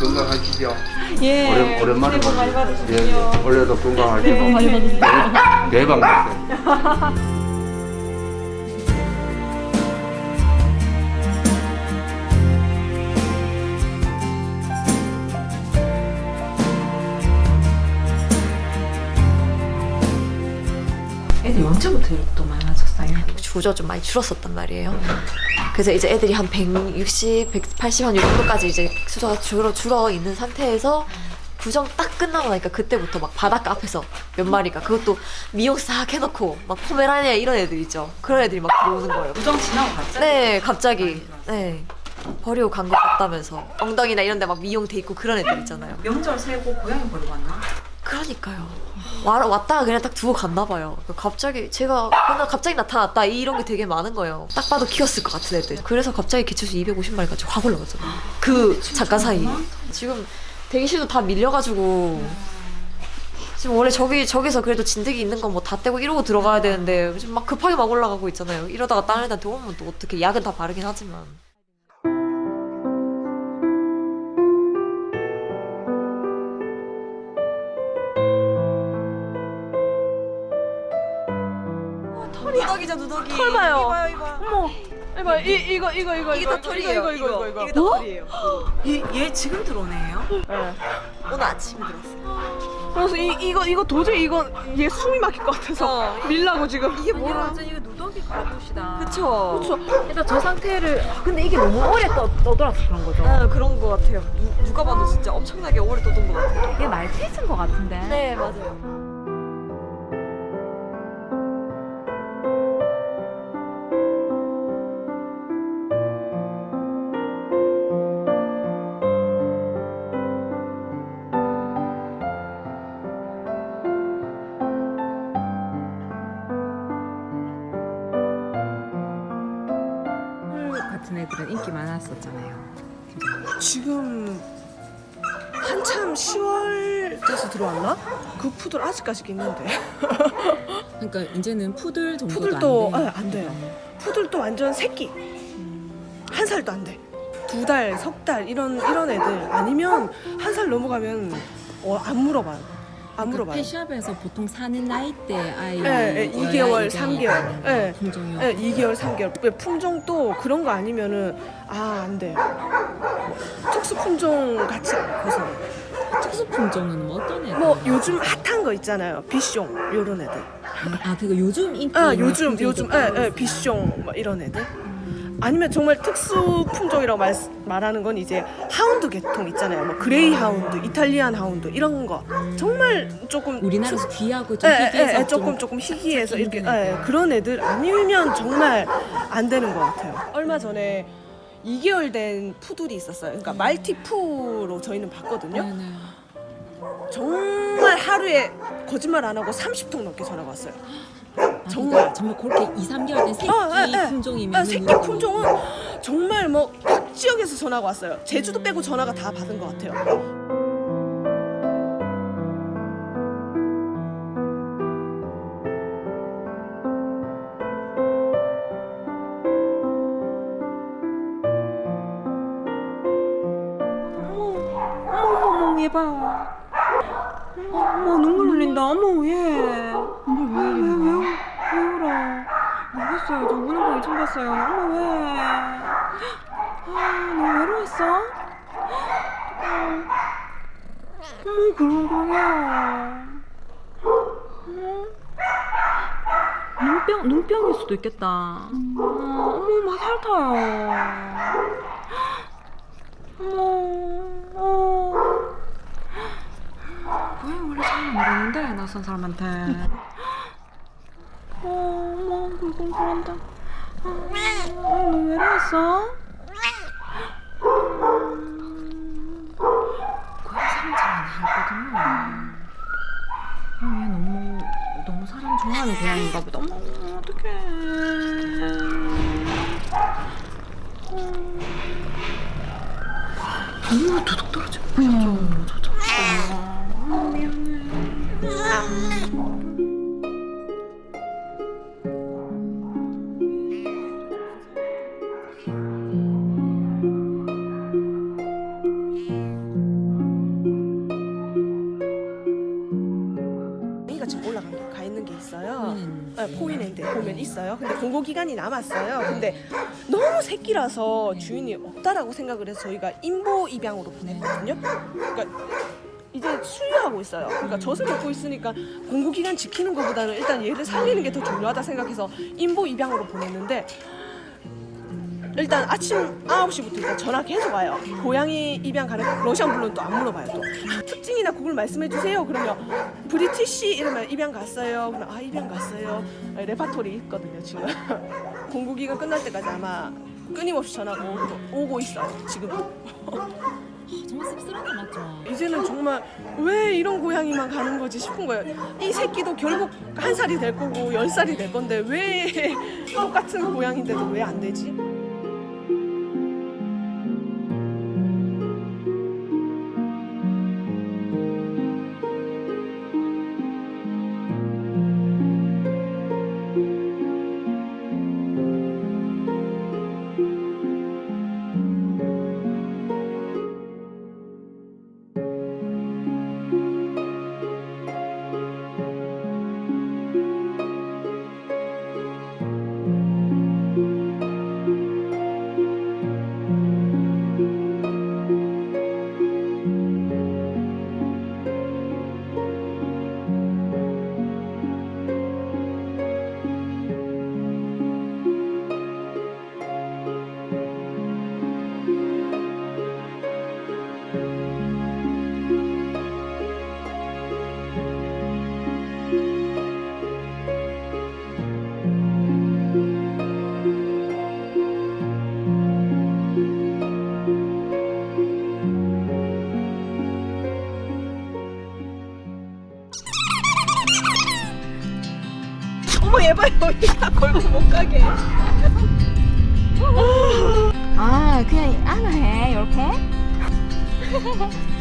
건강하시죠? 예. 오랜, 오랜만에 새해 복 많이. 받으십시오. 예, 예. 올해도 건강하시고 새해 복 많이 받으세요. 대박 나세요. 언제부터 또 많아졌어요? 주저 좀 많이 줄었었단 말이에요. 그래서 이제 애들이 한 160, 180, 한 이 정도까지 이제 수저가 줄어, 줄어 있는 상태에서 구정 딱 끝나고 나니까 그때부터 막 바닷가 앞에서 몇 마리가 그것도 미용 싹 해놓고 막 포메라니아 이런 애들 있죠. 그런 애들이 막 들어오는 거예요. 부정 지나고 갑자기? 네, 갑자기. 네. 버리고 간 것 같다면서 엉덩이나 이런 데 막 미용 돼 있고 그런 애들 있잖아요. 명절 세고 고양이 버리고 왔나? 그러니까요. 와, 왔다가 그냥 딱 두고 갔나 봐요. 갑자기 제가 그날 갑자기 나타났다 이런 게 되게 많은 거예요. 딱 봐도 키웠을 것 같은 애들. 그래서 갑자기 개체수 250마리까지 확 올라갔잖아요. 그 잠깐 사이. 지금 대기실도 다 밀려가지고 지금 원래 저기 저기서 그래도 진드기 있는 건 뭐 다 떼고 이러고 들어가야 되는데 지금 막 급하게 막 올라가고 있잖아요. 이러다가 다른 애한테 오면 또 어떻게 약은 다 바르긴 하지만. 누더기죠 누더기. 털 봐요. 이봐요 이봐. 어머, 이봐, 이, 이거, 이거, 이거, 이게 이거, 다 털이에요. 이거, 이거, 이거, 이거. 이게 다 털이에요. 얘, 얘 지금 들어오네요? 오늘 아침에 들었어요. 그래서 이, 이거, 이거 도저히 이거 얘 숨이 막힐 것 같아서 어. 밀라고 지금. 이게 뭐야? 완전 이거 누더기 가보시다. 그쵸. 일단 저 상태를 근데 이게 너무 오래 떠, 떠돌아서 그런 거죠? 네, 그런 것 같아요. 누, 누가 봐도 진짜 엄청나게 오래 떠돈 것 같아요. 이게 말티즈인 것 같은데? 네, 맞아요. 애들은 인기 많았었잖아요. 지금 한참 10월 돼서 들어왔나? 그 푸들 아직까지 있는데. 그러니까 이제는 푸들 정도도 푸들도 안 돼. 아, 안 돼요. 푸들도 완전 새끼. 한 살도 안 돼. 두 달, 석 달 이런 이런 애들 아니면 한 살 넘어가면 어, 안 물어봐요. 안 그러니까 물어봐요. 펫샵에서 보통 사는 나이대 아이 예, 예, 2개월, 3개월. 예. 품종이 네, 2개월, 3개월. 왜 품종도 그런 거 아니면은 아, 안 돼요. 특수 품종 같이 않고서. 특수 품종은 뭐 어떤 애들? 뭐 요즘 핫한 거 있잖아요. 비숑 요런 애들. 아 그거 요즘 인기 아, 있는 요즘 품종도 요즘 따로 예, 예, 있어요. 비숑 뭐 이런 애들. 아니면 정말 특수 품종이라고 말, 말하는 건 이제 하운드 계통 있잖아요. 뭐 그레이 하운드, 이탈리안 하운드 이런 거. 정말 조금 우리나라에서 귀하고 좀 예, 예, 희귀해서 예, 조금 조금 희귀해서 이렇게 예, 그런 애들 아니면 정말 안 되는 것 같아요. 얼마 전에 2개월 된 푸들이 있었어요. 그러니까 말티푸로 저희는 봤거든요. 네 네. 정말 하루에 거짓말 안 하고 30통 넘게 전화가 왔어요. 아, 정말. 정말 그렇게 2, 3개월 된 새끼 어, 예, 예. 품종이면 아, 새끼 품종은 정말 뭐 각 지역에서 전화가 왔어요. 제주도 빼고 전화가 다 받은 것 같아요. 어머, 얘 봐. 어머, 눈물 흘린다. 어머, 얘. 어머, 왜, 왜, 왜, 울- 왜 울어? 모르겠어요. 저 우는 거 처음 봤어요. 어머, 왜? 아, 너무 외로웠어? 어. 어머, 그런 거야. 어머. 눈병, 눈병일 수도 있겠다. 어, 어머, 막 핥아요. 어머, 어. 고양이 원래 잘 낯선 사람한테. 어, 어머, 그런다. 어, 어, 너 외로웠어? 음, 고양이 사람 잘안 하거든요. 어, 얘 너무 너무 사람 좋아하는 고양이인가 보다. 어머, 어떡해. 어. 어머 도둑 떨어져. 어머 음. 네, 포인랜드에 보면 있어요. 근데 공고 기간이 남았어요. 근데 너무 새끼라서 주인이 없다라고 생각을 해서 저희가 인보 입양으로 보냈거든요. 그러니까 이제 수유하고 있어요. 그러니까 젖을 먹고 있으니까 공고 기간 지키는 것보다는 일단 얘를 살리는 게 더 중요하다 생각해서 인보 입양으로 보냈는데 일단 아침 9시부터 일단 전화 계속 와요. 고양이 입양 가는 러시안 블루는 또안 물어봐요 또. 특징이나 그걸 말씀해 주세요. 그러면 브리티시 이러면 입양 갔어요. 그러면 아 입양 갔어요. 레파토리 있거든요 지금. 공고 기간 끝날 때까지 아마 끊임없이 전화가 오고, 오고 있어요 지금. 정말 씁쓸하게 맞죠. 이제는 정말 왜 이런 고양이만 가는 거지 싶은 거예요. 이 새끼도 결국 한 살이 될 거고 열 살이 될 건데 왜 똑같은 고양인데도 왜 안 되지? 걸고 못 가게. 아 그냥 안아해 이렇게.